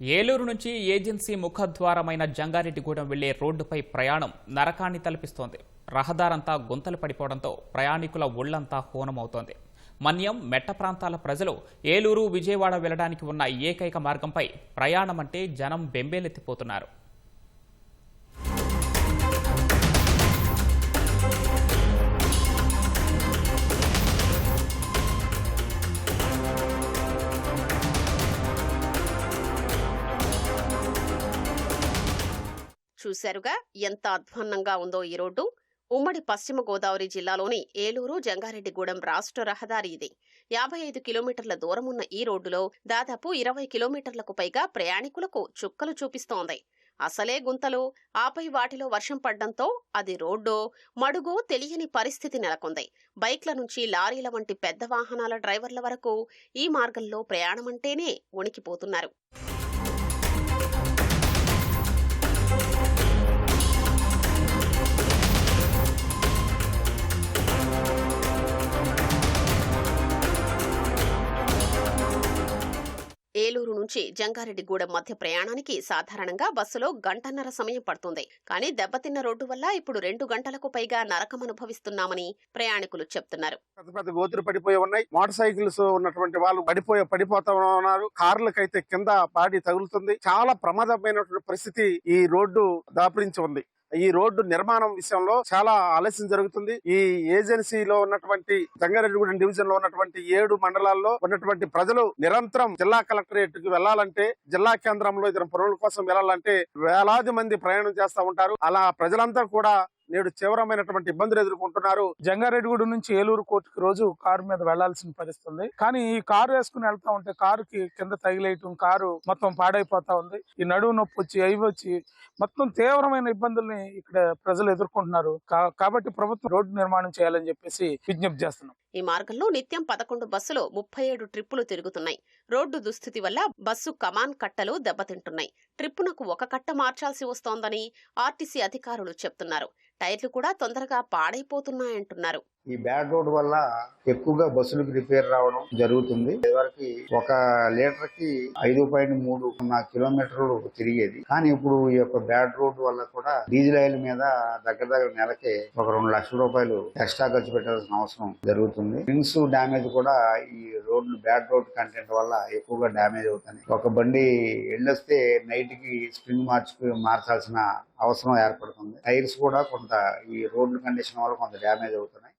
ఏలూరు నుంచి ఏజెన్సీ ముఖద్వారమైన జంగారెడ్డిగూడెం వెళ్ళే రోడ్డుపై ప్రయాణం నరకాన్ని తలపిస్తోంది. రహదారంతా గుంతలు పడిపోవడంతో ప్రయాణికుల ఒళ్ళంతా హోనమవుతోంది. మన్యం మెట్ట ప్రాంతాల ప్రజలు ఏలూరు విజయవాడ వెళ్ళడానికి ఉన్న ఏకైక మార్గంపై ప్రయాణం అంటే జనం బెంబేలెత్తిపోతున్నారు. చూశారుగా ఎంత అధ్వాన్నంగా ఉందో ఈ రోడ్డు. ఉమ్మడి పశ్చిమ గోదావరి జిల్లాలోని ఏలూరు జంగారెడ్డిగూడెం రాష్ట్ర రహదారి ఇది. యాభై ఐదు కిలోమీటర్ల దూరం ఉన్న ఈ రోడ్డులో దాదాపు ఇరవై కిలోమీటర్లకు పైగా ప్రయాణికులకు చుక్కలు చూపిస్తోంది. అసలే గుంతలు. ఆపై వాటిలో వర్షం పడ్డంతో అది రోడ్డో. మడుగో తెలియని పరిస్థితి నెలకొంది. బైక్ల నుంచి లారీల వంటి పెద్ద వాహనాల డ్రైవర్ల వరకు ఈ మార్గంలో ప్రయాణమంటేనే వణికిపోతున్నారు. ఏలూరు నుంచి జంగారెడ్డిగూడెం మధ్య ప్రయాణానికి సాధారణంగా బస్సులో గంటన్నర సమయం పడుతుంది. కానీ దెబ్బతిన్న రోడ్డు వల్ల ఇప్పుడు రెండు గంటలకు పైగా నరకం అనుభవిస్తున్నామని ప్రయాణికులు చెప్తున్నారు. పెద్ద పెద్ద గోతులు పడిపోయి ఉన్నాయి. మోటార్ సైకిల్స్ ఉన్నటువంటి వాళ్ళు పడిపోయి పడిపోతా ఉన్నారు. కార్లకైతే కింద పాడి తగులుతుంది. చాలా ప్రమాదమైనటువంటి పరిస్థితి ఈ రోడ్డు దాపరించి ఉంది. ఈ రోడ్డు నిర్మాణం విషయంలో చాలా ఆలస్యం జరుగుతుంది. ఈ ఏజెన్సీలో ఉన్నటువంటి జంగారెడ్డిగూడెం డివిజన్లో ఉన్నటువంటి ఏడు మండలాల్లో ఉన్నటువంటి ప్రజలు నిరంతరం జిల్లా కలెక్టరేట్కి వెళ్ళాలంటే జిల్లా కేంద్రంలో ఇతర పనుల కోసం వెళ్ళాలంటే వేలాది మంది ప్రయాణం చేస్తూ ఉంటారు. అలా ప్రజలంతా కూడా నేడు తీవ్రమైనటువంటి ఇబ్బందులు ఎదుర్కొంటున్నారు. జంగారెడ్డిగూడెం నుంచి ఏలూరు కోర్టుకి రోజు కారు మీద వెళ్ళాల్సిన పరిస్థితుంది. కానీ ఈ కారు వేసుకుని వెళ్తా ఉంటే కారుకి కింద తగిలేయటం కారు మొత్తం పాడైపోతా ఉంది. ఈ నడువు నొప్పి వచ్చి అవి వచ్చి మొత్తం తీవ్రమైన ఇబ్బందుల్ని ఇక్కడ ప్రజలు ఎదుర్కొంటున్నారు. కా- కాబట్టి ప్రభుత్వం రోడ్డు నిర్మాణం చేయాలని చెప్పేసి విజ్ఞప్తి చేస్తున్నాం. ఈ మార్గంలో నిత్యం పదకొండు బస్సులు ముప్పై ఏడు ట్రిప్పులు తిరుగుతున్నాయి. రోడ్డు దుస్థితి వల్ల బస్సు కమాన్ కట్టలు దెబ్బతింటున్నాయి. ట్రిప్పునకు ఒక కట్ట మార్చాల్సి వస్తోందని ఆర్టీసీ అధికారులు చెప్తున్నారు. టైర్లు కూడా తొందరగా పాడైపోతున్నాయంటున్నారు. ఈ బ్యాడ్ రోడ్ వల్ల ఎక్కువగా బస్సులకు రిపేర్ రావడం జరుగుతుంది. ఇదివరకు ఒక లీటర్కి ఐదు పాయింట్ మూడు నా కిలోమీటర్లు తిరిగేది. కానీ ఇప్పుడు ఈ యొక్క బ్యాడ్ రోడ్ వల్ల కూడా డీజిల్ ఆయిల్ మీద దగ్గర దగ్గర నెలకే ఒక రెండు లక్షల రూపాయలు ఎక్స్ట్రా ఖర్చు పెట్టాల్సిన అవసరం జరుగుతుంది. రింగ్స్ డామేజ్ కూడా ఈ రోడ్లు బ్యాడ్ రోడ్ కంటెంట్ వల్ల ఎక్కువగా డామేజ్ అవుతుంది ఒక బండి వెళ్ళొస్తే నైట్కి స్ప్రింగ్ మార్చి మార్చాల్సిన అవసరం ఏర్పడుతుంది. టైర్స్ కూడా కొంత ఈ రోడ్ల కండిషన్ వల్ల కొంత డ్యామేజ్ అవుతున్నాయి.